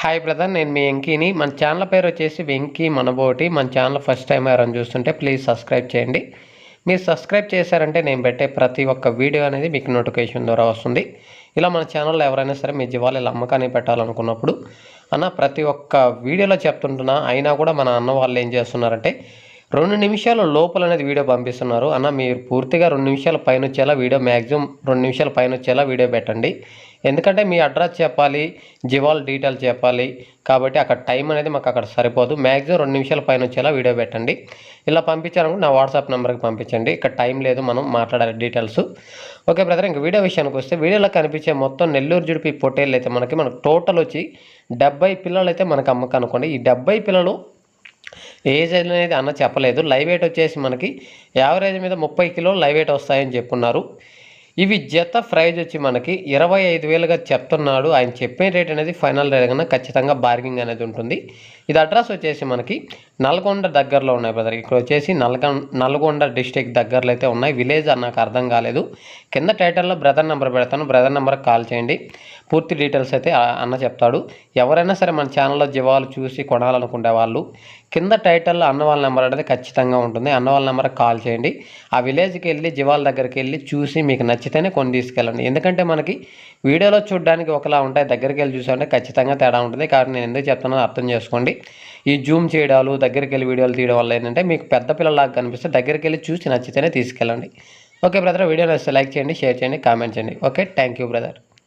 Hi brother నేను మీ వెంకీని. మన channel పేరు వచ్చేసి వెంకీ మనబోటి. మన ఛానల్ ఫస్ట్ టైం ఎవరైనా చూస్తుంటే ప్లీజ్ సబ్స్క్రైబ్ చేయండి. మీరు సబ్స్క్రైబ్ చేశారంటే నేను పెట్టే ప్రతి ఒక్క వీడియో అనేది మీకు నోటిఫికేషన్ ద్వారా వస్తుంది. ఇలా మన ఛానల్లో ఎవరైనా సరే మీ జీవాలు ఇలా అమ్మకాన్ని పెట్టాలనుకున్నప్పుడు అన్న ప్రతి ఒక్క వీడియోలో చెప్తుంటున్నా అయినా కూడా మన అన్న వాళ్ళు ఏం చేస్తున్నారంటే రెండు నిమిషాల లోపల అనేది వీడియో పంపిస్తున్నారు. అన్న మీరు పూర్తిగా రెండు నిమిషాల పైన వచ్చేలా వీడియో మ్యాక్సిమం రెండు నిమిషాల పైన వచ్చేలా వీడియో పెట్టండి. ఎందుకంటే మీ అడ్రస్ చెప్పాలి జివాల్ డీటెయిల్స్ చెప్పాలి. కాబట్టి అక్కడ టైం అనేది మాకు అక్కడ సరిపోదు. మ్యాక్సిమం రెండు నిమిషాల పైన వచ్చేలా వీడియో పెట్టండి. ఇలా పంపించాలనుకుంటే నా వాట్సాప్ నెంబర్కి పంపించండి. ఇక్కడ టైం లేదు మనం మాట్లాడాలి డీటెయిల్స్. ఓకే బ్రదర్ ఇంక వీడియో విషయానికి వస్తే వీడియోలో కనిపించే మొత్తం నెల్లూరు జుడిపి పొట్టేళ్ళు అయితే మనకి మనకు టోటల్ వచ్చి డెబ్బై పిల్లలు అయితే మనకు అమ్మకం అనుకోండి. ఈ డెబ్బై పిల్లలు ఏజ్ అనేది అన్న చెప్పలేదు. లైవ్ వెయిట్ వచ్చేసి మనకి యావరేజ్ మీద ముప్పై కిలోలు లైవ్ వెయిట్ వస్తాయని చెప్పున్నారు. ఇవి జత ప్రైజ్ వచ్చి మనకి ఇరవై ఐదు వేలుగా చెప్తున్నాడు. ఆయన చెప్పే రేట్ అనేది ఫైనల్ రేట్ కన్నా ఖచ్చితంగా బార్గింగ్ అనేది ఉంటుంది. ఇది అడ్రస్ వచ్చేసి మనకి నల్గొండ దగ్గరలో ఉన్నాయి బ్రదర్. ఇక్కడ వచ్చేసి నల్గొండ నల్గొండ డిస్టిక్ దగ్గరలో అయితే ఉన్నాయి. విలేజ్ నాకు అర్థం కాలేదు. కింద టైటిల్లో బ్రదర్ నెంబర్ పెడతాను. బ్రదర్ నెంబర్కి కాల్ చేయండి. పూర్తి డీటెయిల్స్ అయితే అన్న చెప్తాడు. ఎవరైనా సరే మన ఛానల్లో జీవాలు చూసి కొనాలనుకునే వాళ్ళు కింద టైటిల్లో అన్నవాళ్ళ నెంబర్ అనేది ఖచ్చితంగా ఉంటుంది. అన్నవాళ్ళ నెంబర్ నెంబర్కి కాల్ చేయండి. ఆ విలేజ్కి వెళ్ళి జీవాల దగ్గరికి వెళ్ళి చూసి మీకు నచ్చితేనే కొన్ని తీసుకెళ్ళండి. ఎందుకంటే మనకి వీడియోలో చూడడానికి ఒకలా ఉంటాయి. దగ్గరికి వెళ్ళి చూసామంటే ఖచ్చితంగా తేడా ఉంటుంది. కాబట్టి నేను ఎందుకు చెప్తున్నానో అర్థం చేసుకోండి. ఈ జూమ్ చేయడాలు దగ్గరికి వెళ్ళి వీడియోలు తీయడం వల్ల ఏంటంటే మీకు పెద్ద పిల్లలాగా కనిపిస్తే దగ్గరికి వెళ్ళి చూసి నచ్చితేనే తీసుకెళ్ళండి. ఓకే బ్రదర్ వీడియో నచ్చితే లైక్ చేయండి షేర్ చేయండి కామెంట్ చేయండి. Okay thank you brother.